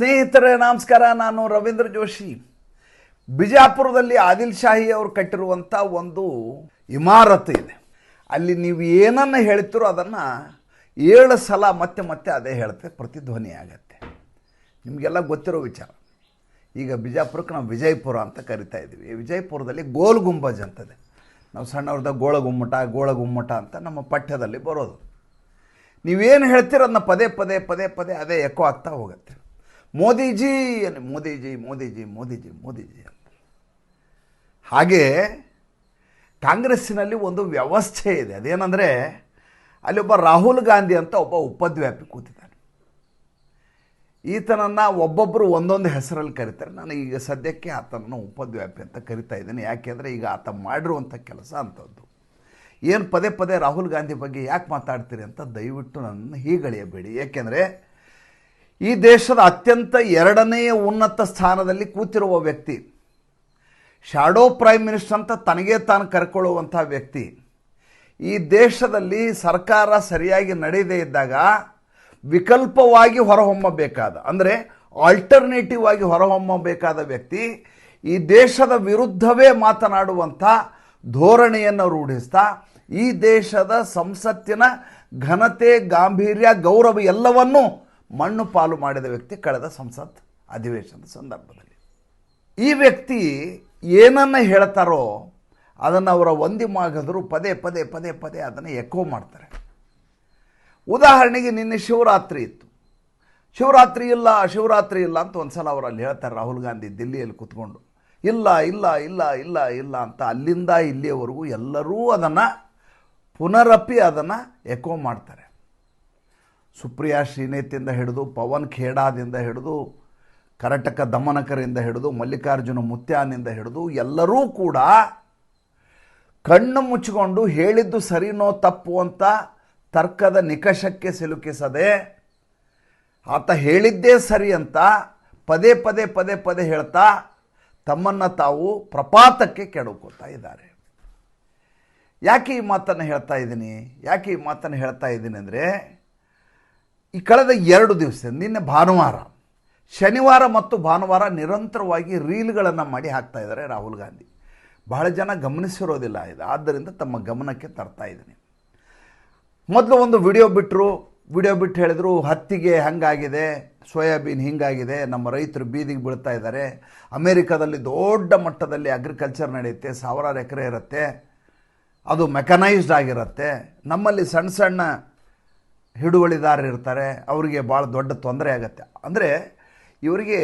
ಸ್ನೇಹಿತರೆ, ನಮಸ್ಕಾರ. ನಾನು ರವೀಂದ್ರ ಜೋಶಿ. ಬಿಜಾಪುರದಲ್ಲಿ ಆದಿಲ್ ಶಾಹಿ ಅವರು ಕಟ್ಟಿರುವಂಥ ಒಂದು ಇಮಾರತ್ ಇದೆ. ಅಲ್ಲಿ ನೀವು ಏನನ್ನು ಹೇಳ್ತಿರೋ ಅದನ್ನು ಏಳು ಸಲ ಮತ್ತೆ ಮತ್ತೆ ಅದೇ ಹೇಳುತ್ತೆ ಪ್ರತಿಧ್ವನಿ ಆಗತ್ತೆ. ನಿಮಗೆಲ್ಲ ಗೊತ್ತಿರೋ ವಿಚಾರ. ಈಗ ಬಿಜಾಪುರಕ್ಕೆ ನಾವು ವಿಜಯಪುರ ಅಂತ ಕರಿತಾ ಇದ್ದೀವಿ. ವಿಜಯಪುರದಲ್ಲಿ ಗೋಲ್ ಗುಂಬಜ್ ಅಂತದೆ. ನಾವು ಸಣ್ಣವ್ರದ ಗೋಳ ಗುಮ್ಮಟ ಗೋಳ ಗುಮ್ಮಟ ಅಂತ ನಮ್ಮ ಪಠ್ಯದಲ್ಲಿ ಬರೋದು. ನೀವೇನು ಹೇಳ್ತೀರೋ ಅದನ್ನ ಪದೇ ಪದೇ ಪದೇ ಪದೇ ಅದೇ ಎಕೋ ಆಗ್ತಾ ಹೋಗುತ್ತೆ. ಮೋದಿಜಿ ಮೋದಿಜಿ ಮೋದಿಜಿ ಮೋದಿಜಿ ಮೋದಿಜಿ ಅಂತ. ಹಾಗೆ ಕಾಂಗ್ರೆಸ್ಸಿನಲ್ಲಿ ಒಂದು ವ್ಯವಸ್ಥೆ ಇದೆ. ಅದೇನಂದರೆ ಅಲ್ಲಿ ಒಬ್ಬ ರಾಹುಲ್ ಗಾಂಧಿ ಅಂತ ಒಬ್ಬ ಉಪದ್ವ್ಯಾಪಿ ಕೂತಿದ್ದಾನೆ. ಈತನನ್ನು ಒಬ್ಬೊಬ್ಬರು ಒಂದೊಂದು ಹೆಸರಲ್ಲಿ ಕರೀತಾರೆ. ನಾನು ಈಗ ಸದ್ಯಕ್ಕೆ ಆತನನ್ನು ಉಪದ್ವ್ಯಾಪಿ ಅಂತ ಕರಿತಾ ಇದ್ದೇನೆ. ಯಾಕೆಂದರೆ ಈಗ ಆತ ಮಾಡಿರುವಂಥ ಕೆಲಸ ಅಂಥದ್ದು. ಏನು ಪದೇ ಪದೇ ರಾಹುಲ್ ಗಾಂಧಿ ಬಗ್ಗೆ ಯಾಕೆ ಮಾತಾಡ್ತೀರಿ ಅಂತ ದಯವಿಟ್ಟು ನನ್ನನ್ನು ಹೀಗಳೆಯಬೇಡಿ. ಏಕೆಂದರೆ ಈ ದೇಶದ ಅತ್ಯಂತ ಎರಡನೆಯ ಉನ್ನತ ಸ್ಥಾನದಲ್ಲಿ ಕೂತಿರುವ ವ್ಯಕ್ತಿ ಶಾಡೋ ಪ್ರೈಮ್ ಮಿನಿಸ್ಟರ್ ಅಂತ ತನಗೇ ತಾನು ಕರ್ಕೊಳ್ಳುವಂಥ ವ್ಯಕ್ತಿ, ಈ ದೇಶದಲ್ಲಿ ಸರ್ಕಾರ ಸರಿಯಾಗಿ ನಡೆಯದೇ ಇದ್ದಾಗ ವಿಕಲ್ಪವಾಗಿ ಹೊರಹೊಮ್ಮಬೇಕಾದ, ಅಂದರೆ ಆಲ್ಟರ್ನೇಟಿವ್ ಆಗಿ ಹೊರಹೊಮ್ಮಬೇಕಾದ ವ್ಯಕ್ತಿ, ಈ ದೇಶದ ವಿರುದ್ಧವೇ ಮಾತನಾಡುವಂಥ ಧೋರಣೆಯನ್ನು ರೂಢಿಸ್ತಾ, ಈ ದೇಶದ ಸಂಸತ್ತಿನ ಘನತೆ, ಗಾಂಭೀರ್ಯ, ಗೌರವ ಎಲ್ಲವನ್ನೂ ಮಣ್ಣು ಪಾಲು ಮಾಡಿದ ವ್ಯಕ್ತಿ ಕಳೆದ ಸಂಸತ್ ಅಧಿವೇಶನದ ಸಂದರ್ಭದಲ್ಲಿ. ಈ ವ್ಯಕ್ತಿ ಏನನ್ನ ಹೇಳ್ತಾರೋ ಅದನ್ನು ಅವರ ಒಂದಿ ಮಾಗದರು ಪದೇ ಪದೇ ಪದೇ ಪದೇ ಅದನ್ನು ಎಕೋ ಮಾಡ್ತಾರೆ. ಉದಾಹರಣೆಗೆ ನಿನ್ನೆ ಶಿವರಾತ್ರಿ ಇತ್ತು. ಶಿವರಾತ್ರಿ ಇಲ್ಲ ಶಿವರಾತ್ರಿ ಇಲ್ಲ ಅಂತ ಒಂದು ಸಲ ಅವರು ಅಲ್ಲಿ ಹೇಳ್ತಾರೆ, ರಾಹುಲ್ ಗಾಂಧಿ ದಿಲ್ಲಿಯಲ್ಲಿ ಕೂತ್ಕೊಂಡು. ಇಲ್ಲ ಇಲ್ಲ ಇಲ್ಲ ಇಲ್ಲ ಇಲ್ಲ ಅಂತ ಅಲ್ಲಿಂದ ಇಲ್ಲಿಯವರೆಗೂ ಎಲ್ಲರೂ ಅದನ್ನು ಪುನರಪ್ಪಿ ಅದನ್ನು ಎಕೋ ಮಾಡ್ತಾರೆ. ಸುಪ್ರಿಯಾ ಶ್ರೀನೇತಿಂದ ಹಿಡಿದು, ಪವನ್ ಖೇಡಾದಿಂದ ಹಿಡಿದು, ಕರಟಕ ದಮನಕರಿಂದ ಹಿಡಿದು, ಮಲ್ಲಿಕಾರ್ಜುನ ಮುತ್ಯಾನಿಂದ ಹಿಡಿದು, ಎಲ್ಲರೂ ಕೂಡ ಕಣ್ಣು ಮುಚ್ಚಿಕೊಂಡು ಹೇಳಿದ್ದು ಸರಿನೋ ತಪ್ಪು ಅಂತ ತರ್ಕದ ನಿಕಷಕ್ಕೆ ಸಿಲುಕಿಸದೆ, ಆತ ಹೇಳಿದ್ದೇ ಸರಿ ಅಂತ ಪದೇ ಪದೇ ಪದೇ ಪದೇ ಹೇಳ್ತಾ ತಮ್ಮನ್ನು ತಾವು ಪ್ರಪಾತಕ್ಕೆ ಕೆಡುಕೋತಾ ಇದ್ದಾರೆ. ಯಾಕೆ ಈ ಮಾತನ್ನು ಹೇಳ್ತಾ ಇದ್ದೀನಿ? ಯಾಕೆ ಈ ಮಾತನ್ನು ಹೇಳ್ತಾ ಇದ್ದೀನಿ ಅಂದರೆ ಈ ಕಳೆದ ಎರಡು ದಿವಸ, ನಿನ್ನೆ ಭಾನುವಾರ, ಶನಿವಾರ ಮತ್ತು ಭಾನುವಾರ ನಿರಂತರವಾಗಿ ರೀಲ್ಗಳನ್ನು ಮಾಡಿ ಹಾಕ್ತಾ ಇದ್ದಾರೆ ರಾಹುಲ್ ಗಾಂಧಿ. ಬಹಳ ಜನ ಗಮನಿಸಿರೋದಿಲ್ಲ ಇದು. ಆದ್ದರಿಂದ ತಮ್ಮ ಗಮನಕ್ಕೆ ತರ್ತಾ ಇದ್ದೀನಿ. ಮೊದಲು ಒಂದು ವಿಡಿಯೋ ಬಿಟ್ಟರು ವಿಡಿಯೋ ಬಿಟ್ಟು ಹೇಳಿದರು, ಹತ್ತಿಗೆ ಹಂಗಾಗಿದೆ, ಸೋಯಾಬೀನ್ ಹಿಂಗಾಗಿದೆ, ನಮ್ಮ ರೈತರು ಬೀದಿಗೆ ಬೀಳ್ತಾ ಇದ್ದಾರೆ, ಅಮೇರಿಕಾದಲ್ಲಿ ದೊಡ್ಡ ಮಟ್ಟದಲ್ಲಿ ಅಗ್ರಿಕಲ್ಚರ್ ನಡೆಯುತ್ತೆ, ಸಾವಿರಾರು ಎಕರೆ ಇರುತ್ತೆ, ಅದು ಮೆಕನೈಸ್ಡ್ ಆಗಿರುತ್ತೆ, ನಮ್ಮಲ್ಲಿ ಸಣ್ಣ ಸಣ್ಣ ಹಿಡುವಳಿದಾರರು ಇರ್ತಾರೆ ಅವರಿಗೆ ಭಾಳ ದೊಡ್ಡ ತೊಂದರೆ ಆಗುತ್ತೆ. ಅಂದರೆ ಇವರಿಗೆ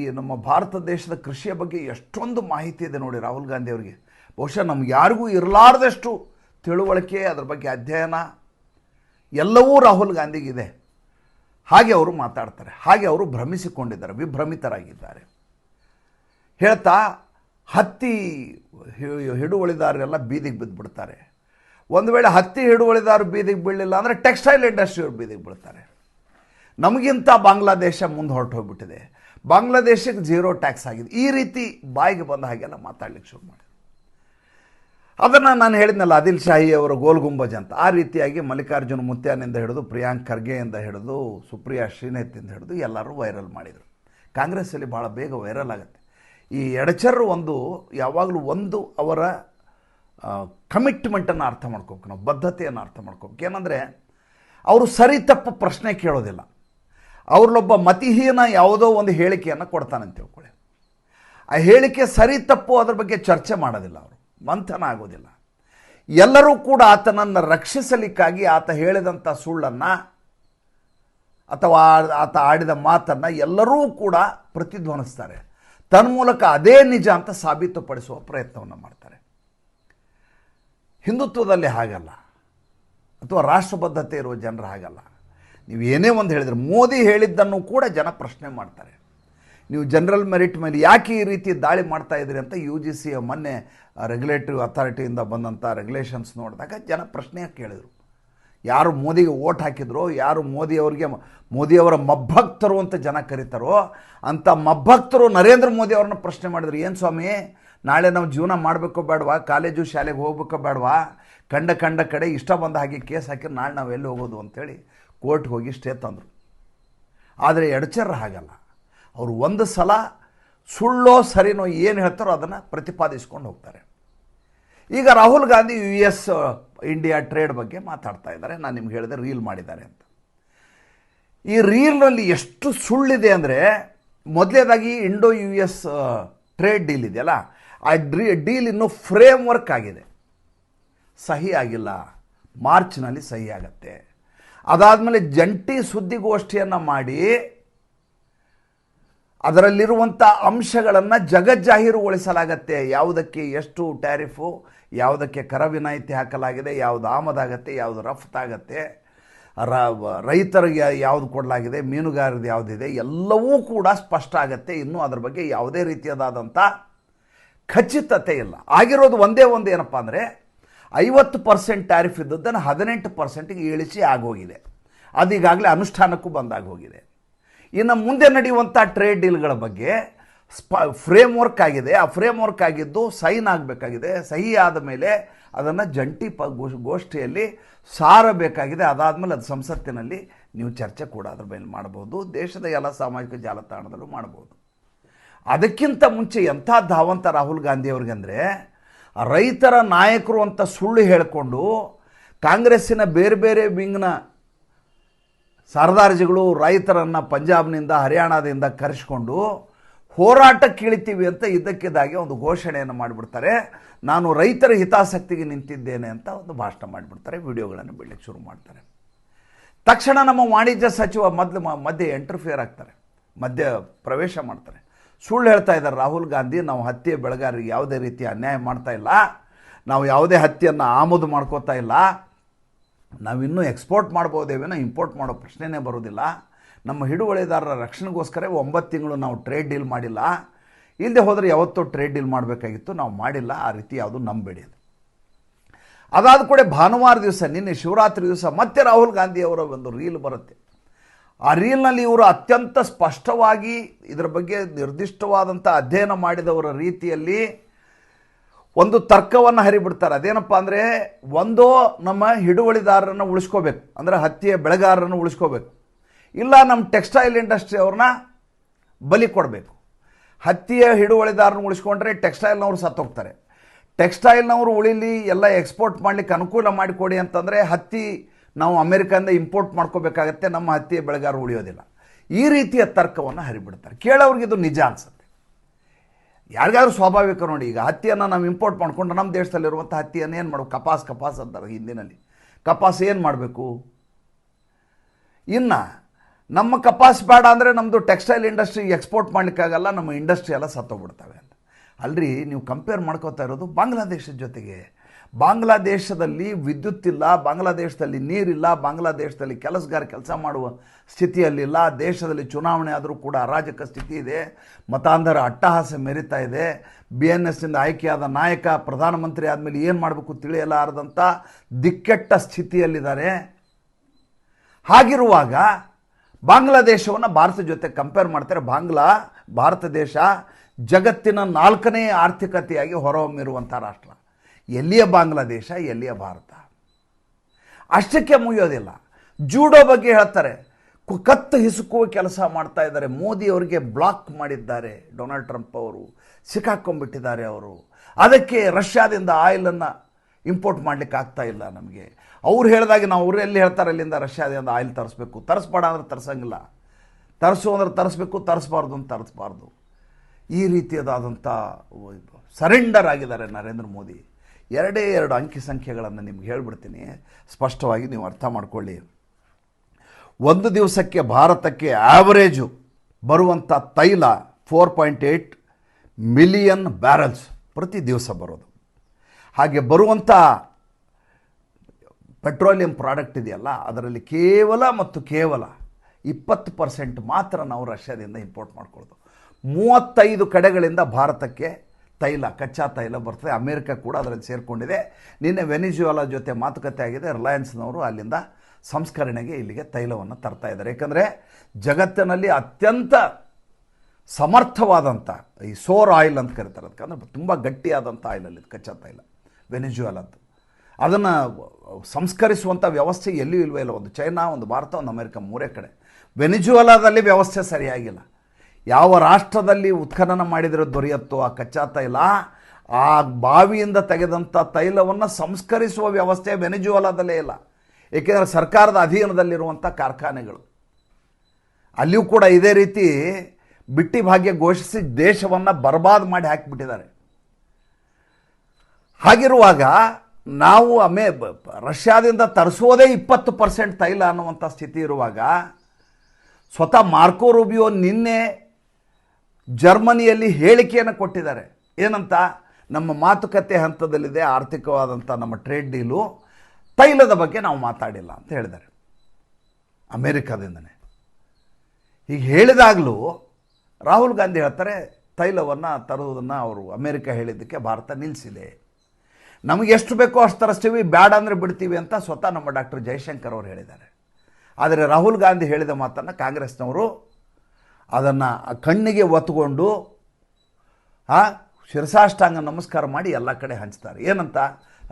ಈ ನಮ್ಮ ಭಾರತ ದೇಶದ ಕೃಷಿಯ ಬಗ್ಗೆ ಎಷ್ಟೊಂದು ಮಾಹಿತಿ ಇದೆ ನೋಡಿ ರಾಹುಲ್ ಗಾಂಧಿ ಅವರಿಗೆ. ಬಹುಶಃ ನಮ್ಗೆ ಯಾರಿಗೂ ಇರಲಾರ್ದಷ್ಟು ತಿಳುವಳಿಕೆ ಅದ್ರ ಬಗ್ಗೆ ಅಧ್ಯಯನ ಎಲ್ಲವೂ ರಾಹುಲ್ ಗಾಂಧಿಗಿದೆ. ಹಾಗೆ ಅವರು ಮಾತಾಡ್ತಾರೆ, ಹಾಗೆ ಅವರು ಭ್ರಮಿಸಿಕೊಂಡಿದ್ದಾರೆ, ವಿಭ್ರಮಿತರಾಗಿದ್ದಾರೆ. ಹೇಳ್ತಾ ಹತ್ತಿ ಹಿಡುವಳಿದಾರರೆಲ್ಲ ಬೀದಿಗೆ ಬಿದ್ದುಬಿಡ್ತಾರೆ ಒಂದು ವೇಳೆ ಹತ್ತಿ ಹಿಡುವಳಿದಾರು ಬೀದಿಗೆ ಬೀಳಲಿಲ್ಲ ಅಂದರೆ ಟೆಕ್ಸ್ಟೈಲ್ ಇಂಡಸ್ಟ್ರಿಯವ್ರು ಬೀದಿಗೆ ಬೀಳ್ತಾರೆ. ನಮಗಿಂತ ಬಾಂಗ್ಲಾದೇಶ ಮುಂದೆ ಹೊರಟು ಹೋಗ್ಬಿಟ್ಟಿದೆ. ಬಾಂಗ್ಲಾದೇಶಕ್ಕೆ ಜೀರೋ ಟ್ಯಾಕ್ಸ್ ಆಗಿದೆ. ಈ ರೀತಿ ಬಾಯಿಗೆ ಬಂದ ಹಾಗೆಲ್ಲ ಮಾತಾಡ್ಲಿಕ್ಕೆ ಶುರು ಮಾಡಿ ಅದನ್ನು ನಾನು ಹೇಳಿದ್ನಲ್ಲ ಅದಿಲ್ ಶಾಹಿ ಅವರ ಗೋಲ್ ಗುಂಬಜ್ ಅಂತ. ಆ ರೀತಿಯಾಗಿ ಮಲ್ಲಿಕಾರ್ಜುನ್ ಮುತ್ಯಾನಿಂದ ಹಿಡಿದು ಪ್ರಿಯಾಂಕ್ ಖರ್ಗೆಯಿಂದ ಹಿಡಿದು ಸುಪ್ರಿಯಾ ಶ್ರೀನೇತಿಂದ ಹಿಡಿದು ಎಲ್ಲರೂ ವೈರಲ್ ಮಾಡಿದರು. ಕಾಂಗ್ರೆಸ್ಸಲ್ಲಿ ಭಾಳ ಬೇಗ ವೈರಲ್ ಆಗುತ್ತೆ. ಈ ಎಡಚರ್ ಒಂದು ಯಾವಾಗಲೂ ಒಂದು ಅವರ ಕಮಿಟ್ಮೆಂಟನ್ನು ಅರ್ಥ ಮಾಡ್ಕೋಬೇಕು ನಾವು, ಬದ್ಧತೆಯನ್ನು ಅರ್ಥ ಮಾಡ್ಕೋಬೇಕು. ಏನಂದರೆ, ಅವರು ಸರಿ ತಪ್ಪು ಪ್ರಶ್ನೆ ಕೇಳೋದಿಲ್ಲ. ಅವ್ರಲ್ಲೊಬ್ಬ ಮತಿಹೀನ ಯಾವುದೋ ಒಂದು ಹೇಳಿಕೆಯನ್ನು ಅಂತ ತಿಳ್ಕೊಳ್ಳಿ ಆ ಹೇಳಿಕೆ ಸರಿ ತಪ್ಪು ಅದ್ರ ಬಗ್ಗೆ ಚರ್ಚೆ ಮಾಡೋದಿಲ್ಲ ಅವರು. ಮಂಥನ ಆಗೋದಿಲ್ಲ. ಎಲ್ಲರೂ ಕೂಡ ಆತನನ್ನು ರಕ್ಷಿಸಲಿಕ್ಕಾಗಿ ಆತ ಹೇಳಿದಂಥ ಸುಳ್ಳನ್ನು ಅಥವಾ ಆತ ಆಡಿದ ಮಾತನ್ನು ಎಲ್ಲರೂ ಕೂಡ ಪ್ರತಿಧ್ವನಿಸ್ತಾರೆ. ತನ್ಮೂಲಕ ಅದೇ ನಿಜ ಅಂತ ಸಾಬೀತುಪಡಿಸುವ ಪ್ರಯತ್ನವನ್ನು ಮಾಡ್ತಾರೆ. ಹಿಂದುತ್ವದಲ್ಲಿ ಹಾಗಲ್ಲ. ಅಥವಾ ರಾಷ್ಟ್ರಬದ್ಧತೆ ಇರುವ ಜನರು ಹಾಗಲ್ಲ. ನೀವು ಏನೇ ಒಂದು ಹೇಳಿದರೆ, ಮೋದಿ ಹೇಳಿದ್ದನ್ನು ಕೂಡ ಜನ ಪ್ರಶ್ನೆ ಮಾಡ್ತಾರೆ. ನೀವು ಜನರಲ್ ಮೆರಿಟ್ ಮೇಲೆ ಯಾಕೆ ಈ ರೀತಿ ದಾಳಿ ಮಾಡ್ತಾ ಇದ್ದೀರಿ ಅಂತ ಯು ಜಿ ಸಿ ಮೊನ್ನೆ ರೆಗ್ಯುಲೇಟರಿ ಅಥಾರಿಟಿಯಿಂದ ಬಂದಂಥ ರೆಗ್ಯುಲೇಷನ್ಸ್ ನೋಡಿದಾಗ ಜನ ಪ್ರಶ್ನೆ ಕೇಳಿದರು. ಯಾರು ಮೋದಿಗೆ ಓಟ್ ಹಾಕಿದ್ರೋ, ಯಾರು ಮೋದಿಯವರಿಗೆ ಮೋದಿಯವರ ಮಬ್ಬಕ್ತರು ಅಂತ ಜನ ಕರೀತಾರೋ ಅಂಥ ಮಬ್ಬಕ್ತರು ನರೇಂದ್ರ ಮೋದಿ ಅವ್ರನ್ನ ಪ್ರಶ್ನೆ ಮಾಡಿದ್ರು. ಏನು ಸ್ವಾಮಿ? ನಾಳೆ ನಾವು ಜೀವನ ಮಾಡಬೇಕು ಬೇಡವಾ? ಕಾಲೇಜು ಶಾಲೆಗೆ ಹೋಗ್ಬೇಕು ಬೇಡವಾ? ಕಂಡ ಕಂಡ ಕಡೆ ಇಷ್ಟ ಬಂದ ಹಾಗೆ ಕೇಸ್ ಹಾಕಿ ನಾಳೆ ನಾವು ಎಲ್ಲಿ ಹೋಗೋದು ಅಂತೇಳಿ ಕೋರ್ಟ್ಗೆ ಹೋಗಿ ಸ್ಟೇ ತಂದರು. ಆದರೆ ಎಡಚರ್ರ ಹಾಗಲ್ಲ. ಅವರು ಒಂದು ಸಲ ಸುಳ್ಳೋ ಸರಿನೋ ಏನು ಹೇಳ್ತಾರೋ ಅದನ್ನು ಪ್ರತಿಪಾದಿಸ್ಕೊಂಡು ಹೋಗ್ತಾರೆ. ಈಗ Rahul Gandhi U S India trade ಬಗ್ಗೆ ಮಾತಾಡ್ತಾ ಇದ್ದಾರೆ. ನಾನು ನಿಮ್ಗೆ ಹೇಳಿದೆ ರೀಲ್ ಮಾಡಿದ್ದಾರೆ ಅಂತ. ಈ ರೀಲ್ನಲ್ಲಿ ಎಷ್ಟು ಸುಳ್ಳಿದೆ ಅಂದರೆ ಮೊದಲೇದಾಗಿ Indo U S trade deal ಇದೆಯಲ್ಲ ಆ ಡ್ರೀ ಡೀಲ್ ಇನ್ನೂ ಫ್ರೇಮ್ ವರ್ಕ್ ಆಗಿದೆ. ಸಹಿ ಆಗಿಲ್ಲ. ಮಾರ್ಚ್ನಲ್ಲಿ ಸಹಿ ಆಗತ್ತೆ. ಅದಾದಮೇಲೆ ಜಂಟಿ ಸುದ್ದಿಗೋಷ್ಠಿಯನ್ನು ಮಾಡಿ ಅದರಲ್ಲಿರುವಂಥ ಅಂಶಗಳನ್ನು ಜಗಜ್ಜಾಹೀರುಗೊಳಿಸಲಾಗತ್ತೆ. ಯಾವುದಕ್ಕೆ ಎಷ್ಟು ಟ್ಯಾರಿಫು, ಯಾವುದಕ್ಕೆ ಕರ ವಿನಾಯಿತಿ ಹಾಕಲಾಗಿದೆ, ಯಾವುದು ಆಮದಾಗತ್ತೆ, ಯಾವುದು ರಫ್ತಾಗತ್ತೆ, ರ ರೈತರಿಗೆ ಯಾವುದು ಕೊಡಲಾಗಿದೆ ಮೀನುಗಾರರಿಗೆ ಯಾವುದಿದೆ, ಎಲ್ಲವೂ ಕೂಡ ಸ್ಪಷ್ಟ ಆಗತ್ತೆ. ಇನ್ನೂ ಅದರ ಬಗ್ಗೆ ಯಾವುದೇ ರೀತಿಯದಾದಂಥ ಖಚಿತತೆ ಇಲ್ಲ. ಆಗಿರೋದು ಒಂದೇ ಒಂದು ಏನಪ್ಪ ಅಂದರೆ, ಐವತ್ತು ಪರ್ಸೆಂಟ್ ಟ್ಯಾರಿಫ್ ಇದ್ದದ್ದನ್ನು ಹದಿನೆಂಟು ಪರ್ಸೆಂಟಿಗೆ ಇಳಿಸಿ ಆಗೋಗಿದೆ. ಅದು ಈಗಾಗಲೇ ಅನುಷ್ಠಾನಕ್ಕೂ ಬಂದಾಗ ಹೋಗಿದೆ. ಇನ್ನು ಮುಂದೆ ನಡೆಯುವಂಥ ಟ್ರೇಡ್ ಡೀಲ್ಗಳ ಬಗ್ಗೆ ಸ್ಪ ಫ್ರೇಮ್ ವರ್ಕ್ ಆಗಿದೆ. ಆ ಫ್ರೇಮ್ ವರ್ಕ್ ಆಗಿದ್ದು ಸೈನ್ ಆಗಬೇಕಾಗಿದೆ. ಸಹಿ ಆದ ಮೇಲೆ ಅದನ್ನು ಜಂಟಿ ಪ ಗೋಷ್ಠಿಯಲ್ಲಿ ಸಾರಬೇಕಾಗಿದೆ. ಅದಾದಮೇಲೆ ಅದು ಸಂಸತ್ತಿನಲ್ಲಿ ನೀವು ಚರ್ಚೆ ಕೂಡ ಅದ್ರ ಮೇಲೆ ಮಾಡ್ಬೋದು. ದೇಶದ ಎಲ್ಲ ಸಾಮಾಜಿಕ ಜಾಲತಾಣದಲ್ಲೂ ಮಾಡ್ಬೋದು. ಅದಕ್ಕಿಂತ ಮುಂಚೆ ಎಂಥ ಧಾವಂತ ರಾಹುಲ್ ಗಾಂಧಿ ಅವ್ರಿಗಂದರೆ ರೈತರ ನಾಯಕರು ಅಂತ ಸುಳ್ಳು ಹೇಳಿಕೊಂಡು ಕಾಂಗ್ರೆಸ್ಸಿನ ಬೇರೆ ಬೇರೆ ವಿಂಗ್ನ ಸರ್ದಾರ್ಜಿಗಳು ರೈತರನ್ನು ಪಂಜಾಬ್ನಿಂದ, ಹರಿಯಾಣದಿಂದ ಕರೆಸ್ಕೊಂಡು ಹೋರಾಟಕ್ಕೆ ಇಳಿತೀವಿ ಅಂತ ಇದ್ದಕ್ಕಿದ್ದಾಗೆ ಒಂದು ಘೋಷಣೆಯನ್ನು ಮಾಡಿಬಿಡ್ತಾರೆ. ನಾನು ರೈತರ ಹಿತಾಸಕ್ತಿಗೆ ನಿಂತಿದ್ದೇನೆ ಅಂತ ಒಂದು ಭಾಷಣ ಮಾಡಿಬಿಡ್ತಾರೆ, ವಿಡಿಯೋಗಳನ್ನು ಬಿಡಲಿಕ್ಕೆ ಶುರು ಮಾಡ್ತಾರೆ. ತಕ್ಷಣ ನಮ್ಮ ವಾಣಿಜ್ಯ ಸಚಿವ ಮೊದಲು ಮಧ್ಯೆ ಎಂಟರ್ಫಿಯರ್ ಆಗ್ತಾರೆ ಮಧ್ಯ ಪ್ರವೇಶ ಮಾಡ್ತಾರೆ. ಸುಳ್ಳು ಹೇಳ್ತಾ ಇದ್ದಾರೆ. ರಾಹುಲ್ ಗಾಂಧಿ ನಾವು ಹತ್ಯೆ ಬೆಳೆಗಾರರಿಗೆ ಯಾವುದೇ ರೀತಿ ಅನ್ಯಾಯ ಮಾಡ್ತಾ ಇಲ್ಲ. ನಾವು ಯಾವುದೇ ಹತ್ಯೆಯನ್ನು ಆಮದು ಮಾಡ್ಕೋತಾ ಇಲ್ಲ. ನಾವಿನ್ನೂ ಎಕ್ಸ್ಪೋರ್ಟ್ ಮಾಡ್ಬೋದೇವೇನೋ ಇಂಪೋರ್ಟ್ ಮಾಡೋ ಪ್ರಶ್ನೆನೇ ಬರೋದಿಲ್ಲ. ನಮ್ಮ ಹಿಡುವಳಿದಾರರ ರಕ್ಷಣೆಗೋಸ್ಕರ ಒಂಬತ್ತು ತಿಂಗಳು ನಾವು ಟ್ರೇಡ್ ಡೀಲ್ ಮಾಡಿಲ್ಲ. ಇಲ್ಲದೆ ಹೋದರೆ ಯಾವತ್ತೂ ಟ್ರೇಡ್ ಡೀಲ್ ಮಾಡಬೇಕಾಗಿತ್ತು. ನಾವು ಮಾಡಿಲ್ಲ. ಆ ರೀತಿ ಯಾವುದು ನಂಬೇಡಿ ಅದು. ಅದಾದ ಕೂಡ ಭಾನುವಾರ ದಿವಸ, ನಿನ್ನೆ ಶಿವರಾತ್ರಿ ದಿವಸ ಮತ್ತೆ ರಾಹುಲ್ ಗಾಂಧಿ ಅವರ ಒಂದು ರೀಲ್ ಬರುತ್ತೆ. ಆ ರೀಲ್ನಲ್ಲಿ ಇವರು ಅತ್ಯಂತ ಸ್ಪಷ್ಟವಾಗಿ ಇದರ ಬಗ್ಗೆ ನಿರ್ದಿಷ್ಟವಾದಂಥ ಅಧ್ಯಯನ ಮಾಡಿದವರ ರೀತಿಯಲ್ಲಿ ಒಂದು ತರ್ಕವನ್ನು ಹರಿಬಿಡ್ತಾರೆ. ಅದೇನಪ್ಪ ಅಂದರೆ ಒಂದೋ ನಮ್ಮ ಹಿಡುವಳಿದಾರರನ್ನು ಉಳಿಸ್ಕೋಬೇಕು. ಅಂದರೆ ಹತ್ತಿಯ ಬೆಳೆಗಾರರನ್ನು ಉಳಿಸ್ಕೋಬೇಕು. ಇಲ್ಲ ನಮ್ಮ ಟೆಕ್ಸ್ಟೈಲ್ ಇಂಡಸ್ಟ್ರಿ ಅವ್ರನ್ನ ಬಲಿ ಕೊಡಬೇಕು. ಹತ್ತಿಯ ಹಿಡುವಳಿದಾರನ ಉಳಿಸ್ಕೊಂಡ್ರೆ ಟೆಕ್ಸ್ಟೈಲ್ನವ್ರು ಸತ್ತೋಗ್ತಾರೆ. ಟೆಕ್ಸ್ಟೈಲ್ನವರು ಉಳಿಲಿ, ಎಲ್ಲ ಎಕ್ಸ್ಪೋರ್ಟ್ ಮಾಡಲಿಕ್ಕೆ ಅನುಕೂಲ ಮಾಡಿಕೊಡಿ ಅಂತಂದರೆ ಹತ್ತಿ ನಾವು ಅಮೆರಿಕದಿಂದ ಇಂಪೋರ್ಟ್ ಮಾಡ್ಕೋಬೇಕಾಗತ್ತೆ, ನಮ್ಮ ಹತ್ತಿಯ ಬೆಳೆಗಾರರು ಉಳಿಯೋದಿಲ್ಲ. ಈ ರೀತಿಯ ತರ್ಕವನ್ನು ಹರಿಬಿಡ್ತಾರೆ. ಕೇಳೋರಿಗೆ ಇದು ನಿಜ ಅನ್ಸುತ್ತೆ. ಯಾರಿಗಾದ್ರೂ ಸ್ವಾಭಾವಿಕ ನೋಡಿ, ಈಗ ಹತ್ತಿಯನ್ನು ನಾವು ಇಂಪೋರ್ಟ್ ಮಾಡಿಕೊಂಡು ನಮ್ಮ ದೇಶದಲ್ಲಿರುವಂಥ ಹತ್ತಿಯನ್ನು ಏನು ಮಾಡಬೇಕು? ಕಪಾಸ್ ಕಪಾಸ್ ಅಂತಾರೆ ಹಿಂದಿನಲ್ಲಿ. ಕಪಾಸ್ ಏನು ಮಾಡಬೇಕು? ಇನ್ನು ನಮ್ಮ ಕಪಾಸ್ ಬೇಡ ಅಂದರೆ ನಮ್ಮದು ಟೆಕ್ಸ್ಟೈಲ್ ಇಂಡಸ್ಟ್ರಿ ಎಕ್ಸ್ಪೋರ್ಟ್ ಮಾಡಲಿಕ್ಕಾಗಲ್ಲ, ನಮ್ಮ ಇಂಡಸ್ಟ್ರಿ ಎಲ್ಲ ಸತ್ತೋಗ್ಬಿಡ್ತವೆ ಅಂತ. ಅಲ್ರಿ, ನೀವು ಕಂಪೇರ್ ಮಾಡ್ಕೋತಾ ಇರೋದು ಬಾಂಗ್ಲಾದೇಶದ ಜೊತೆಗೆ. ಬಾಂಗ್ಲಾದೇಶದಲ್ಲಿ ವಿದ್ಯುತ್ ಇಲ್ಲ ಬಾಂಗ್ಲಾದೇಶದಲ್ಲಿ ನೀರಿಲ್ಲ, ಬಾಂಗ್ಲಾದೇಶದಲ್ಲಿ ಕೆಲಸಗಾರ ಕೆಲಸ ಮಾಡುವ ಸ್ಥಿತಿಯಲ್ಲಿಲ್ಲ. ದೇಶದಲ್ಲಿ ಚುನಾವಣೆ ಆದರೂ ಕೂಡ ಅರಾಜಕ ಸ್ಥಿತಿ ಇದೆ. ಮತಾಂಧರ ಅಟ್ಟಹಾಸ ಮೆರಿತಾ ಇದೆ. ಬಿ ಎನ್ ಎಸ್ನಿಂದ ಆಯ್ಕೆಯಾದ ನಾಯಕ, ಪ್ರಧಾನಮಂತ್ರಿ ಆದಮೇಲೆ ಏನು ಮಾಡಬೇಕು ತಿಳಿಯಲಾರದಂಥ ದಿಕ್ಕೆಟ್ಟ ಸ್ಥಿತಿಯಲ್ಲಿದ್ದಾರೆ. ಹಾಗಿರುವಾಗ ಬಾಂಗ್ಲಾದೇಶವನ್ನು ಭಾರತ ಜೊತೆ ಕಂಪೇರ್ ಮಾಡ್ತಾರೆ. ಬಾಂಗ್ಲಾ, ಭಾರತ ದೇಶ ಜಗತ್ತಿನ ನಾಲ್ಕನೇ ಆರ್ಥಿಕತೆಯಾಗಿ ಹೊರಹೊಮ್ಮಿರುವಂಥ ರಾಷ್ಟ್ರ. ಎಲ್ಲಿಯ ಬಾಂಗ್ಲಾದೇಶ, ಎಲ್ಲಿಯ ಭಾರತ? ಅಷ್ಟಕ್ಕೆ ಮುಗಿಯೋದಿಲ್ಲ ಜೂಡೋ ಬಗ್ಗೆ ಹೇಳ್ತಾರೆ ಕತ್ತು ಹಿಸುಕುವ ಕೆಲಸ ಮಾಡ್ತಾ ಇದ್ದಾರೆ. ಮೋದಿ ಅವರಿಗೆ ಬ್ಲಾಕ್ ಮಾಡಿದ್ದಾರೆ, ಡೊನಾಲ್ಡ್ ಟ್ರಂಪ್ ಅವರು. ಸಿಕ್ಕಾಕೊಂಡ್ಬಿಟ್ಟಿದ್ದಾರೆ ಅವರು. ಅದಕ್ಕೆ ರಷ್ಯಾದಿಂದ ಆಯಿಲನ್ನು ಇಂಪೋರ್ಟ್ ಮಾಡಲಿಕ್ಕೆ ಆಗ್ತಾ ಇಲ್ಲ ನಮಗೆ. ಅವ್ರು ಹೇಳಿದಾಗ ನಾವು ಅವ್ರು ಎಲ್ಲಿ ಹೇಳ್ತಾರೆ ಅಲ್ಲಿಂದ ರಷ್ಯಾದಿಂದ ಆಯಿಲ್ ತರಿಸ್ಬೇಕು? ತರಿಸ್ಬೇಡ ಅಂದ್ರೆ ತರಿಸಂಗಿಲ್ಲ. ತರಿಸು ಅಂದ್ರೆ ತರಿಸ್ಬೇಕು, ತರಿಸ್ಬಾರ್ದು ಅಂತ ತರಿಸ್ಬಾರ್ದು. ಈ ರೀತಿಯದಾದಂಥ ಸರೆಂಡರ್ ಆಗಿದ್ದಾರೆ ನರೇಂದ್ರ ಮೋದಿ. ಎರಡೇ ಎರಡು ಅಂಕಿ ಸಂಖ್ಯೆಗಳನ್ನು ನಿಮ್ಗೆ ಹೇಳ್ಬಿಡ್ತೀನಿ. ಸ್ಪಷ್ಟವಾಗಿ ನೀವು ಅರ್ಥ ಮಾಡ್ಕೊಳ್ಳಿ. ಒಂದು ದಿವಸಕ್ಕೆ ಭಾರತಕ್ಕೆ ಆವರೇಜು ಬರುವಂಥ ತೈಲ four point eight million barrels ಪ್ರತಿ ದಿವಸ ಬರೋದು. ಹಾಗೆ ಬರುವಂಥ ಪೆಟ್ರೋಲಿಯಂ ಪ್ರಾಡಕ್ಟ್ ಇದೆಯಲ್ಲ, ಅದರಲ್ಲಿ ಕೇವಲ ಮತ್ತು ಕೇವಲ ಇಪ್ಪತ್ತು ಪರ್ಸೆಂಟ್ ಮಾತ್ರ ನಾವು ರಷ್ಯಾದಿಂದ ಇಂಪೋರ್ಟ್ ಮಾಡ್ಕೊಳ್ಳೋದು. ಮೂವತ್ತೈದು ಕಡೆಗಳಿಂದ ಭಾರತಕ್ಕೆ ತೈಲ, ಕಚ್ಚಾ ತೈಲ ಬರ್ತದೆ. ಅಮೇರಿಕ ಕೂಡ ಅದರಲ್ಲಿ ಸೇರಿಕೊಂಡಿದೆ. ನಿನ್ನೆ ವೆನಿಜುವಾಲಾ ಜೊತೆ ಮಾತುಕತೆ ಆಗಿದೆ. ರಿಲಯನ್ಸ್ನವರು ಅಲ್ಲಿಂದ ಸಂಸ್ಕರಣೆಗೆ ಇಲ್ಲಿಗೆ ತೈಲವನ್ನು ತರ್ತಾ ಇದ್ದಾರೆ. ಯಾಕಂದರೆ ಜಗತ್ತಿನಲ್ಲಿ ಅತ್ಯಂತ ಸಮರ್ಥವಾದಂಥ ಈ ಸೋರ್ ಆಯಿಲ್ ಅಂತ ಕರೀತಾರೆ ಅದಕ್ಕೆ. ಅಂದರೆ ತುಂಬ ಗಟ್ಟಿಯಾದಂಥ ಆಯಿಲಲ್ಲಿ ಕಚ್ಚಾ ತೈಲ, ವೆನಿಜುವಾಲದ್ದು. ಅದನ್ನು ಸಂಸ್ಕರಿಸುವಂಥ ವ್ಯವಸ್ಥೆ ಎಲ್ಲಿಯೂ ಇಲ್ವೇ ಇಲ್ಲ. ಒಂದು ಚೈನಾ, ಒಂದು ಭಾರತ, ಒಂದು ಅಮೆರಿಕ ಮೂರೇ ಕಡೆ. ವೆನಿಜುವಲಾದಲ್ಲಿ ವ್ಯವಸ್ಥೆ ಸರಿಯಾಗಿಲ್ಲ. ಯಾವ ರಾಷ್ಟ್ರದಲ್ಲಿ ಉತ್ಖನನ ಮಾಡಿದರೆ ದೊರೆಯುತ್ತೋ ಆ ಕಚ್ಚಾ ತೈಲ, ಆ ಬಾವಿಯಿಂದ ತೆಗೆದಂಥ ತೈಲವನ್ನು ಸಂಸ್ಕರಿಸುವ ವ್ಯವಸ್ಥೆ ವೆನೆಜುವಲಾದಲ್ಲೇ ಇಲ್ಲ. ಏಕೆಂದರೆ ಸರ್ಕಾರದ ಅಧೀನದಲ್ಲಿರುವಂಥ ಕಾರ್ಖಾನೆಗಳು. ಅಲ್ಲಿಯೂ ಕೂಡ ಇದೇ ರೀತಿ ಬಿಟ್ಟಿ ಭಾಗ್ಯ ಘೋಷಿಸಿ ದೇಶವನ್ನು ಬರ್ಬಾದ್ ಮಾಡಿ ಹಾಕಿಬಿಟ್ಟಿದ್ದಾರೆ. ಹಾಗಿರುವಾಗ ನಾವು ಅಮೇ ರಷ್ಯಾದಿಂದ ತರಿಸೋದೇ ಇಪ್ಪತ್ತು ಪರ್ಸೆಂಟ್ ತೈಲ ಅನ್ನುವಂಥ ಸ್ಥಿತಿ ಇರುವಾಗ, ಸ್ವತಃ ಮಾರ್ಕೋ ರೂಬಿಯೋ ನಿನ್ನೆ ಜರ್ಮನಿಯಲ್ಲಿ ಹೇಳಿಕೆಯನ್ನು ಕೊಟ್ಟಿದ್ದಾರೆ. ಏನಂತ? ನಮ್ಮ ಮಾತುಕತೆ ಹಂತದಲ್ಲಿದೆ ಆರ್ಥಿಕವಾದಂಥ ನಮ್ಮ ಟ್ರೇಡ್ ಡೀಲು ತೈಲದ ಬಗ್ಗೆ ನಾವು ಮಾತಾಡಿಲ್ಲ ಅಂತ ಹೇಳಿದ್ದಾರೆ. ಅಮೇರಿಕಾದಿಂದನೇ. ಈಗ ಹೇಳಿದಾಗಲೂ ರಾಹುಲ್ ಗಾಂಧಿ ಹೇಳ್ತಾರೆ, ತೈಲವನ್ನು ತರುವುದನ್ನು ಅವರು ಅಮೇರಿಕ ಹೇಳಿದ್ದಕ್ಕೆ ಭಾರತ ನಿಲ್ಲಿಸಿದೆ ನಮಗೆ ಎಷ್ಟು ಬೇಕೋ ಅಷ್ಟು ತರಿಸ್ತೀವಿ, ಬ್ಯಾಡ ಅಂದರೆ ಬಿಡ್ತೀವಿ ಅಂತ ಸ್ವತಃ ನಮ್ಮ ಡಾಕ್ಟರ್ ಜಯಶಂಕರ್ ಅವರು ಹೇಳಿದ್ದಾರೆ. ಆದರೆ ರಾಹುಲ್ ಗಾಂಧಿ ಹೇಳಿದ ಮಾತನ್ನು ಕಾಂಗ್ರೆಸ್ನವರು ಅದನ್ನು ಕಣ್ಣಿಗೆ ಒತ್ತುಕೊಂಡು ಆ, ಶಿರಸಾಷ್ಟಾಂಗ ನಮಸ್ಕಾರ ಮಾಡಿ ಎಲ್ಲ ಕಡೆ ಹಂಚ್ತಾರೆ. ಏನಂತ?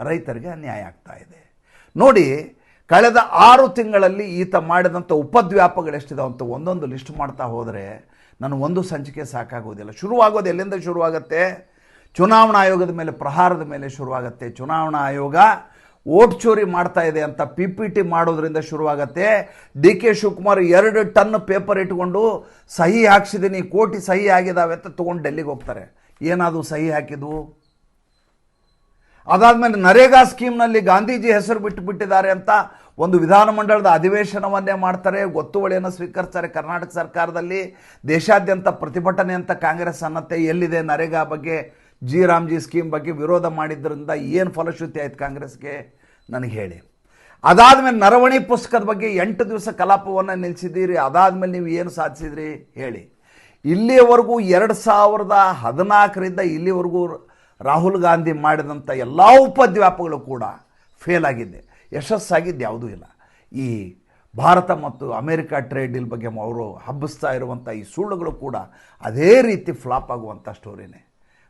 ರೈತರಿಗೆ ಅನ್ಯಾಯ ಆಗ್ತಾ ಇದೆ. ನೋಡಿ, ಕಳೆದ ಆರು ತಿಂಗಳಲ್ಲಿ ಈತ ಮಾಡಿದಂಥ ಉಪದ್ವ್ಯಾಪಗಳು ಎಷ್ಟಿದಾವೆ ಅಂತ ಒಂದೊಂದು ಲಿಸ್ಟ್ ಮಾಡ್ತಾ ಹೋದರೆ ನಾನು ಒಂದು ಸಂಚಿಕೆ ಸಾಕಾಗೋದಿಲ್ಲ. ಶುರುವಾಗೋದು ಎಲ್ಲಿಂದ ಶುರುವಾಗುತ್ತೆ? ಚುನಾವಣಾ ಆಯೋಗದ ಮೇಲೆ, ಪ್ರಹಾರದ ಮೇಲೆ ಶುರುವಾಗುತ್ತೆ. ಚುನಾವಣಾ ಆಯೋಗ ಓಟ್ ಚೋರಿ ಮಾಡ್ತಾ ಇದೆ ಅಂತ ಪಿ ಪಿ ಟಿ ಮಾಡೋದ್ರಿಂದ ಶುರುವಾಗತ್ತೆ. ಡಿ ಕೆ ಶಿವಕುಮಾರ್ ಎರಡು ಟನ್ ಪೇಪರ್ ಇಟ್ಕೊಂಡು ಸಹಿ ಹಾಕ್ಸಿದ್ದೀನಿ ಕೋಟಿ ಸಹಿ ಆಗಿದಾವೆ ಅಂತ ತೊಗೊಂಡು ಡೆಲ್ಲಿಗೆ ಹೋಗ್ತಾರೆ. ಏನಾದರೂ ಸಹಿ ಹಾಕಿದ್ವು ಅದಾದಮೇಲೆ ನರೇಗಾ ಸ್ಕೀಮ್ನಲ್ಲಿ ಗಾಂಧೀಜಿ ಹೆಸರು ಬಿಟ್ಟು ಬಿಟ್ಟಿದ್ದಾರೆ ಅಂತ ಒಂದು ವಿಧಾನಮಂಡಲದ ಅಧಿವೇಶನವನ್ನೇ ಮಾಡ್ತಾರೆ, ಗೊತ್ತುವಳಿಯನ್ನು ಸ್ವೀಕರಿಸ್ತಾರೆ ಕರ್ನಾಟಕ ಸರ್ಕಾರದಲ್ಲಿ. ದೇಶಾದ್ಯಂತ ಪ್ರತಿಭಟನೆ ಅಂತ ಕಾಂಗ್ರೆಸ್ ಅನ್ನತ್ತೆ. ಎಲ್ಲಿದೆ ನರೇಗಾ ಬಗ್ಗೆ ಜಿ ರಾಮ್ಜಿ ಸ್ಕೀಮ್ ಬಗ್ಗೆ ವಿರೋಧ ಮಾಡಿದ್ದರಿಂದ ಏನು ಫಲಶ್ರುತಿ ಆಯ್ತು ಕಾಂಗ್ರೆಸ್ಗೆ? ನನಗೆ ಹೇಳಿ. ಅದಾದಮೇಲೆ ನರವಣಿ ಪುಸ್ತಕದ ಬಗ್ಗೆ ಎಂಟು ದಿವಸ ಕಲಾಪವನ್ನು ನಿಲ್ಲಿಸಿದ್ದೀರಿ ಅದಾದಮೇಲೆ ನೀವು ಏನು ಸಾಧಿಸಿದ್ರಿ ಹೇಳಿ. ಇಲ್ಲಿಯವರೆಗೂ ಎರಡು ಸಾವಿರದ ಹದಿನಾಲ್ಕರಿಂದ ಇಲ್ಲಿವರೆಗೂ ರಾಹುಲ್ ಗಾಂಧಿ ಮಾಡಿದಂಥ ಎಲ್ಲ ಉಪದ್ವ್ಯಾಪಗಳು ಕೂಡ ಫೇಲ್ ಆಗಿದೆ ಯಶಸ್ಸಾಗಿದ್ದು ಯಾವುದೂ ಇಲ್ಲ. ಈ ಭಾರತ ಮತ್ತು ಅಮೇರಿಕ ಟ್ರೇಡ್ ಡೀಲ್ ಬಗ್ಗೆ ಅವರು ಹಬ್ಬಿಸ್ತಾ ಇರುವಂಥ ಈ ಸುಳ್ಳುಗಳು ಕೂಡ ಅದೇ ರೀತಿ ಫ್ಲಾಪ್ ಆಗುವಂಥ ಸ್ಟೋರಿನೇ